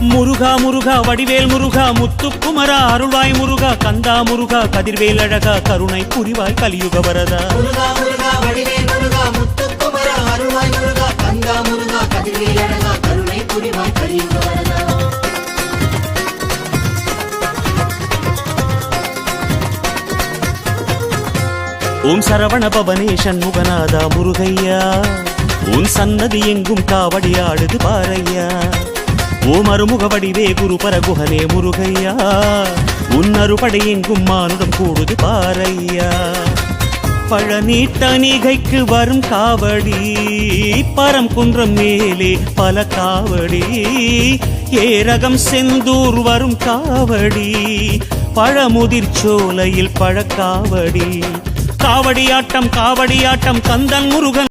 முருகா முருகா வடிவேல் முருகா முத்துக்குமரா அருள்வாய் முருகா கந்தா முருகா கதிர்வேல் அழகா கருணை புரிவாய் கலியுக வரதா. ஓம் சரவண பவனே சண்முகநாதா முருகையா. உன் சன்னதி எங்கும் காவடி ஆடுது பாரையா ஓம் அருமுக வடிவே குரு பரகுஹனே முருகையா. உன் அறுபடை எங்கும் மானுடம் கூடுது பாரையா பழனி தணிகைக்கு வரும் காவடி பரம் குன்றம் மேலே பல காவடி ஏரகம் செந்தூர் வரும் காவடி பழமுதிர் சோலையில் பழக்காவடி காவடியாட்டம் காவடியாட்டம் கந்தன் முருகன்